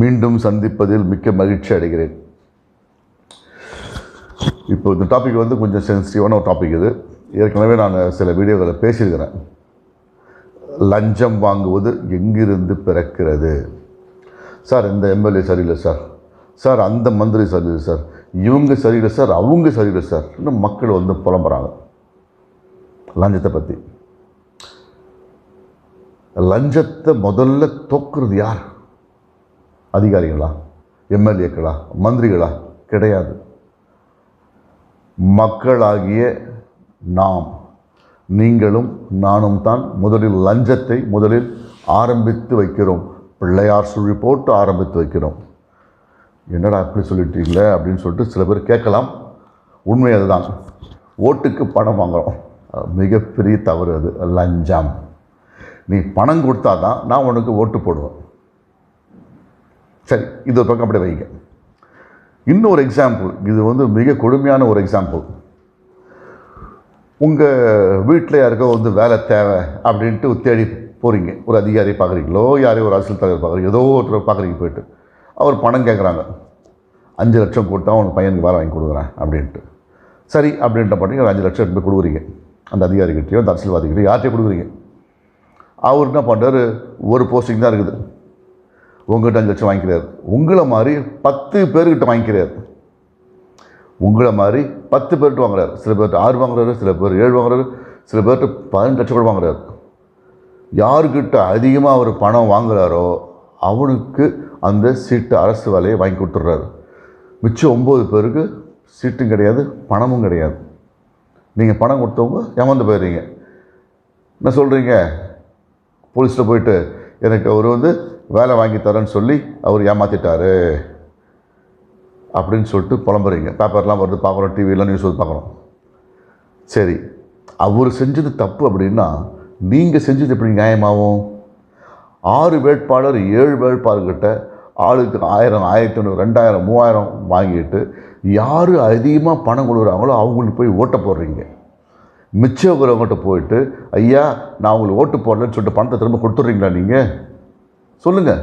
மீண்டும் சந்திப்பதில் மிக்க மகிழ்ச்சி அடைகிறேன். இப்போ இந்த டாபிக் வந்து கொஞ்சம் சென்சிட்டிவான ஒரு டாபிக் இது. ஏற்கனவே நான் சில வீடியோக்களை பேசியிருக்கிறேன். லஞ்சம் வாங்குவது எங்கிருந்து பிறக்கிறது? சார் இந்த எம்எல்ஏ சரியில்லை சார். சார் அந்த மந்திரி சரியில்லை சார். இவங்க சரியில்லை சார் அவங்க சரியில்லை சார். இன்னும் மக்கள் வந்து புலம்புறாங்க. லஞ்சத்தை பற்றி லஞ்சத்தை முதல்ல தோக்குறது யார்? அதிகாரிகளா எம்எல்ஏக்களா மந்திரிகளா? கிடையாது. மக்களாகிய நாம் நீங்களும் நானும் தான் முதலில் லஞ்சத்தை முதலில் ஆரம்பித்து வைக்கிறோம். பிள்ளையார் சுழி போட்டு ஆரம்பித்து வைக்கிறோம். என்னடா அப்படி சொல்லிட்டீங்களே அப்படின்னு சொல்லிட்டு சில பேர் கேட்கலாம். உண்மை அதுதான். ஓட்டுக்கு பணம் வாங்குறோம். மிகப்பெரிய தவறு அது. லஞ்சம். நீ பணம் கொடுத்தா தான் நான் உனக்கு ஓட்டு போடுவேன். சரி இது ஒரு பக்கம் அப்படி வைங்க. இன்னொரு எக்ஸாம்பிள் இது வந்து மிக கொடுமையான ஒரு எக்ஸாம்பிள் உங்கள் வீட்டில் யாருக்கோ வந்து வேலை தேவை அப்படின்ட்டு தேடி போகிறீங்க ஒரு அதிகாரி பார்க்குறீங்களோ யாரையோ ஒரு அரசியல் தலைவர் பார்க்குறீங்க ஏதோ ஒருத்தர் பார்க்குறீங்க போயிட்டு அவர் பணம் கேட்குறாங்க அஞ்சு லட்சம் கொடுத்தா உன் பையனுக்கு வேலை வாங்கி கொடுக்குறேன் அப்படின்ட்டு. சரி அப்படின்ட்டு பார்த்தீங்க ஒரு அஞ்சு லட்சம் எடுத்து கொடுக்குறீங்க. அந்த அதிகாரிகிட்டையோ அந்த அரசியல்வாதிகிட்டையோ யார்கிட்டையும் கொடுக்குறீங்க. அவர் என்ன பண்ணுறாரு ஒரு போஸ்டிங் தான் இருக்குது. உங்கள்கிட்ட அஞ்சு லட்சம் வாங்கிக்கிறார். உங்களை மாதிரி பத்து பேர்கிட்ட வாங்கிக்கிறார். உங்களை மாதிரி பத்து பேர்கிட்ட வாங்குறாரு. சில பேர்கிட்ட ஆறு வாங்குறாரு சில பேர் ஏழு வாங்குறாரு சில பேர்கிட்ட பதினஞ்சு லட்சம் கூட வாங்குறாரு. யாருக்கிட்ட அதிகமாக அவர் பணம் வாங்குறாரோ அவனுக்கு அந்த சீட்டு அரசு வேலையை வாங்கி கொடுத்துட்றாரு. மிச்சம் ஒம்பது பேருக்கு சீட்டும் கிடையாது பணமும் கிடையாது. நீங்கள் பணம் கொடுத்தவங்க ஏமாந்து போயிடுறீங்க. என்ன சொல்கிறீங்க போலீஸில் போயிட்டு எனக்கு அவர் வந்து வேலை வாங்கி தரேன்னு சொல்லி அவர் ஏமாற்றிட்டார் அப்படின்னு சொல்லிட்டு புலம்புறீங்க. பேப்பர்லாம் வருது பார்க்குறோம் டிவிலாம் நியூஸ் வந்து பார்க்குறோம். சரி அவர் செஞ்சது தப்பு அப்படின்னா நீங்கள் செஞ்சது எப்படி நியாயமாகும்? ஆறு வேட்பாளர் ஏழு வேட்பாளர்கிட்ட ஆளுக்கு ஆயிரம் ஆயிரத்தி ஐநூறு ரெண்டாயிரம் மூவாயிரம் வாங்கிட்டு யார் அதிகமாக பணம் கொடுக்குறாங்களோ அவங்களுக்கு போய் ஓட்ட போடுறீங்க. மிச்சம் இருக்கிறவங்ககிட்ட போயிட்டு ஐயா நான் உங்களுக்கு ஓட்டு போடலன்னு சொல்லிட்டு பணத்தை திரும்ப கொடுத்துட்றீங்களா நீங்கள் சொல்லுங்கள்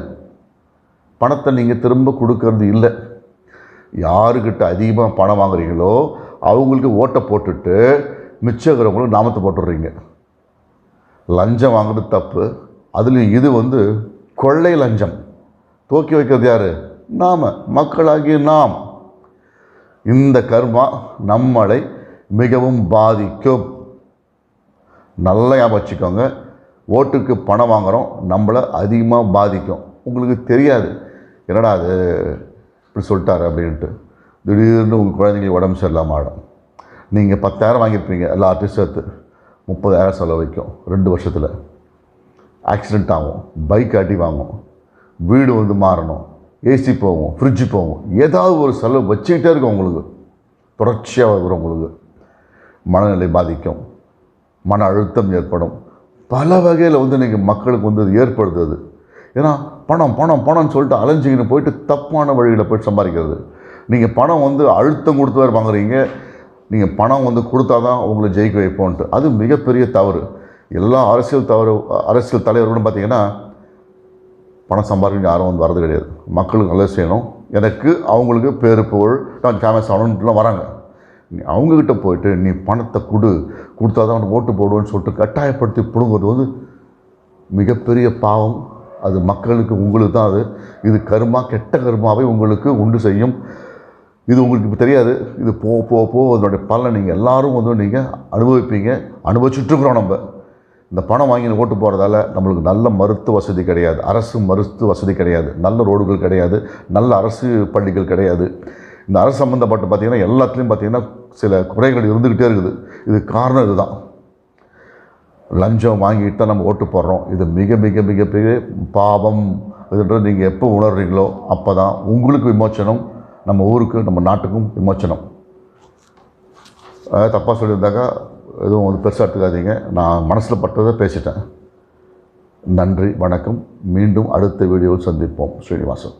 பணத்தை நீங்கள் திரும்ப கொடுக்கறது இல்லை. யாருக்கிட்ட அதிகமாக பணம் வாங்குறீங்களோ அவங்களுக்கு ஓட்டை போட்டுட்டு மிச்சம் இருக்கிறவங்களுக்கு நாமத்தை போட்டுடுறீங்க. லஞ்சம் வாங்குறது தப்பு. அதுலேயும் இது வந்து கொள்ளை லஞ்சம். தூக்கி வைக்கிறது யார்? நாம் மக்களாகிய நாம். இந்த கர்மா நம்மளை மிகவும் பாதிக்கும். நல்லா ஞாபகம் வச்சுக்கோங்க. ஓட்டுக்கு பணம் வாங்குகிறோம் நம்மளை அதிகமாக பாதிக்கும். உங்களுக்கு தெரியாது. என்னடா அது இப்படி சொல்லிட்டாரு அப்படின்ட்டு. திடீர்னு உங்கள் குழந்தைங்களுக்கு உடம்பு சரியில்லாமல் ஆடும் நீங்கள் பத்தாயிரம் வாங்கியிருப்பீங்க எல்லா ஆர்டிஸ்ட் சேர்த்து. முப்பதாயிரம் செலவு வைக்கும் ரெண்டு வருஷத்தில். ஆக்சிடெண்ட் ஆகும் பைக் ஆட்டி வாங்கும். வீடு வந்து மாறணும் ஏசி போகும் ஃப்ரிட்ஜு போகும். ஏதாவது ஒரு செலவு வச்சுக்கிட்டே இருக்கும் உங்களுக்கு. தொடர்ச்சியாக வரும் உங்களுக்கு. மனநிலை பாதிக்கும். மன அழுத்தம் ஏற்படும். பல வகையில் வந்து நீங்கள் மக்களுக்கு வந்து அது ஏற்படுத்துது. ஏன்னா பணம் பணம் பணம்னு சொல்லிட்டு அலைஞ்சிக்கின்னு போயிட்டு தப்பான வழியில் போய் சம்பாதிக்கிறது. நீங்கள் பணம் வந்து அழுத்தம் கொடுத்து வேறு வாங்குறீங்க. நீங்கள் பணம் வந்து கொடுத்தா தான் உங்களை ஜெயிக்க வைப்போன்ட்டு. அது மிகப்பெரிய தவறு. எல்லா அரசியல் தவறு அரசியல் தலைவர்களும் பார்த்தீங்கன்னா பணம் சம்பாதிக்க யாரும் வந்து வரது கிடையாது. மக்களுக்கு நல்லது செய்யணும். எனக்கு அவங்களுக்கு பேரு புகழ் நான் ஃபேமஸ் ஆகணும்ட்டுலாம் வராங்க. நீ அவங்கக்கிட்ட போயிட்டு நீ பணத்தை கொடு கொடுத்தா தான் அவனுக்கு ஓட்டு போடுவேன்னு சொல்லிட்டு கட்டாயப்படுத்தி பிடுங்குறது வந்து மிகப்பெரிய பாவம். அது மக்களுக்கு உங்களுக்கு தான் அது. இது கருமா கெட்ட கருமாவை உங்களுக்கு உண்டு செய்யும். இது உங்களுக்கு இப்போ தெரியாது. இது போ போ போ அதனுடைய பலனை நீங்கள் எல்லாரும் வந்து நீங்கள் அனுபவிப்பீங்க. அனுபவிச்சுட்ருக்குறோம் நம்ம. இந்த பணம் வாங்கி ஓட்டு போகிறதால நம்மளுக்கு நல்ல மருத்துவ வசதி கிடையாது. அரசு மருத்துவ வசதி கிடையாது. நல்ல ரோடுகள் கிடையாது. நல்ல அரசு பள்ளிகள் கிடையாது. இந்த அரசு சம்மந்தப்பட்ட பார்த்திங்கன்னா எல்லாத்துலேயும் பார்த்திங்கன்னா சில குறைகள் இருந்துக்கிட்டே இருக்குது. இது காரணம் இதுதான். லஞ்சம் வாங்கிட்டு தான் நம்ம ஓட்டு போடுறோம். இது மிக மிக மிகப்பெரிய பாவம். இதுன்றது நீங்கள் எப்போ உணர்றீங்களோ அப்போ தான் உங்களுக்கு விமோச்சனம் நம்ம ஊருக்கு நம்ம நாட்டுக்கும் விமோச்சனம் அதாவது தப்பாக சொல்லியிருந்தாக்கா எதுவும் வந்து பெருசாக எடுத்துக்காதீங்க. நான் மனசில் பட்டதை பேசிட்டேன். நன்றி வணக்கம். மீண்டும் அடுத்த வீடியோவில் சந்திப்போம். ஸ்ரீனிவாசன்.